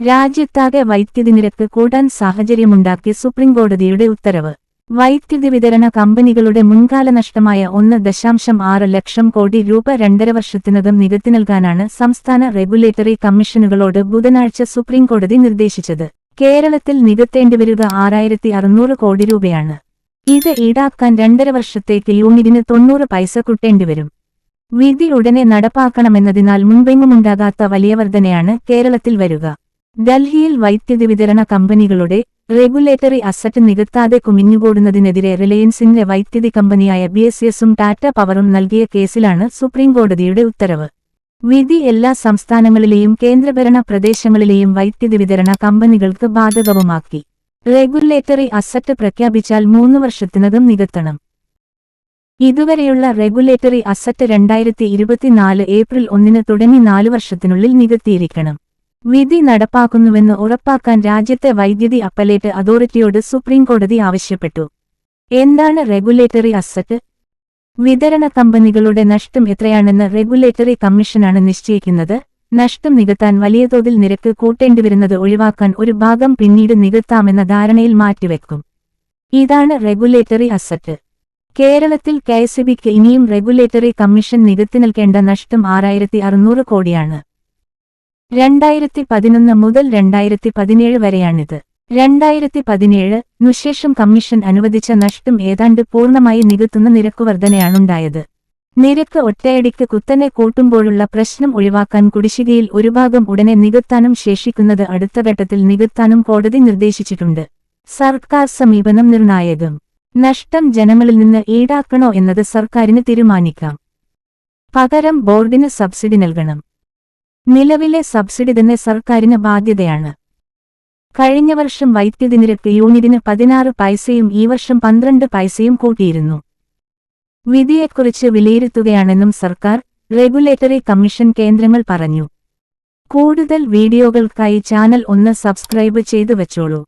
രാജ്യത്താകെ വൈദ്യുതി നിരക്ക് കൂടാൻ സാഹചര്യമുണ്ടാക്കി സുപ്രീംകോടതിയുടെ ഉത്തരവ്. വൈദ്യുതി വിതരണ കമ്പനികളുടെ മുൻകാല നഷ്ടമായ ഒന്ന് ദശാംശം ആറ് ലക്ഷം കോടി രൂപ രണ്ടര വർഷത്തിനകം നികത്തി നൽകാനാണ് സംസ്ഥാന റെഗുലേറ്ററി കമ്മീഷനുകളോട് ബുധനാഴ്ച സുപ്രീംകോടതി നിർദ്ദേശിച്ചത്. കേരളത്തിൽ നികത്തേണ്ടിവരിക ആറായിരത്തി അറുന്നൂറ് കോടി രൂപയാണ്. ഇത് ഈടാക്കാൻ രണ്ടര വർഷത്തേക്ക് യൂണിറ്റിന് തൊണ്ണൂറ് പൈസ കുട്ടേണ്ടിവരും വിധി ഉടനെ നടപ്പാക്കണമെന്നതിനാൽ മുൻപെങ്ങുമുണ്ടാകാത്ത വലിയ വർധനയാണ് കേരളത്തിൽ വരിക. ഡൽഹിയിൽ വൈദ്യുതി വിതരണ കമ്പനികളുടെ റെഗുലേറ്ററി അസറ്റ് നികത്താതെ കുമിഞ്ഞുകൂടുന്നതിനെതിരെ റിലയൻസിന്റെ വൈദ്യുതി കമ്പനിയായ ബി എസ് എസും ടാറ്റ പവറും നൽകിയ കേസിലാണ് സുപ്രീംകോടതിയുടെ ഉത്തരവ്. വിധി എല്ലാ സംസ്ഥാനങ്ങളിലെയും കേന്ദ്രഭരണ പ്രദേശങ്ങളിലെയും വൈദ്യുതി വിതരണ കമ്പനികൾക്ക് ബാധകവുമാക്കി. റെഗുലേറ്ററി അസറ്റ് പ്രഖ്യാപിച്ചാൽ മൂന്ന് വർഷത്തിനകം നികത്തണം. ഇതുവരെയുള്ള റെഗുലേറ്ററി അസറ്റ് രണ്ടായിരത്തി ഇരുപത്തിനാല് ഏപ്രിൽ ഒന്നിന് തുടങ്ങി നാലു വർഷത്തിനുള്ളിൽ നികത്തിയിരിക്കണം. വിധി നടപ്പാക്കുന്നുവെന്ന് ഉറപ്പാക്കാൻ രാജ്യത്തെ വൈദ്യുതി അപ്പലേറ്റ് അതോറിറ്റിയോട് സുപ്രീംകോടതി ആവശ്യപ്പെട്ടു. എന്താണ് റെഗുലേറ്ററി അസറ്റ്? വിതരണ കമ്പനികളുടെ നഷ്ടം എത്രയാണെന്ന് റെഗുലേറ്ററി കമ്മീഷനാണ് നിശ്ചയിക്കുന്നത്. നഷ്ടം നികത്താൻ വലിയ തോതിൽ നിരക്ക് കൂട്ടേണ്ടിവരുന്നത് ഒഴിവാക്കാൻ ഒരു ഭാഗം പിന്നീട് നികത്താമെന്ന ധാരണയിൽ മാറ്റിവെക്കും. ഇതാണ് റെഗുലേറ്ററി അസറ്റ്. കേരളത്തിൽ കെ ഇനിയും റെഗുലേറ്ററി കമ്മീഷൻ നികത്തി നൽകേണ്ട നഷ്ടം ആറായിരത്തി കോടിയാണ്. രണ്ടായിരത്തി പതിനൊന്ന് മുതൽ രണ്ടായിരത്തി പതിനേഴ് വരെയാണിത്. രണ്ടായിരത്തി പതിനേഴ് നുശേഷം കമ്മീഷൻ അനുവദിച്ച നഷ്ടം ഏതാണ്ട് പൂർണമായി നികത്തുന്ന നിരക്കുവർധനയാണുണ്ടായത് നിരക്ക് ഒറ്റയടിക്ക് കുത്തനെ കൂട്ടുമ്പോഴുള്ള പ്രശ്നം ഒഴിവാക്കാൻ കുടിശ്ശികയിൽ ഒരു ഭാഗം ഉടനെ നികത്താനും ശേഷിക്കുന്നത് അടുത്ത ഘട്ടത്തിൽ നികത്താനും കോടതി നിർദ്ദേശിച്ചിട്ടുണ്ട്. സർക്കാർ സമീപനം നിർണായകം. നഷ്ടം ജനങ്ങളിൽ നിന്ന് ഈടാക്കണോ എന്നത് സർക്കാരിന് തീരുമാനിക്കാം. പകരം ബോർഡിന് സബ്സിഡി നൽകണം. നിലവിലെ സബ്സിഡി തന്നെ സർക്കാരിന് ബാധ്യതയാണ്. കഴിഞ്ഞ വർഷം വൈദ്യുതി നിരക്ക് യൂണിറ്റിന് പതിനാറ് പൈസയും ഈ വർഷം പന്ത്രണ്ട് പൈസയും കൂട്ടിയിരുന്നു. വിധിയെക്കുറിച്ച് വിലയിരുത്തുകയാണെന്നും സർക്കാർ റെഗുലേറ്ററി കമ്മീഷൻ കേന്ദ്രങ്ങൾ പറഞ്ഞു. കൂടുതൽ വീഡിയോകൾക്കായി ചാനൽ ഒന്ന് സബ്സ്ക്രൈബ് ചെയ്തു വച്ചോളൂ.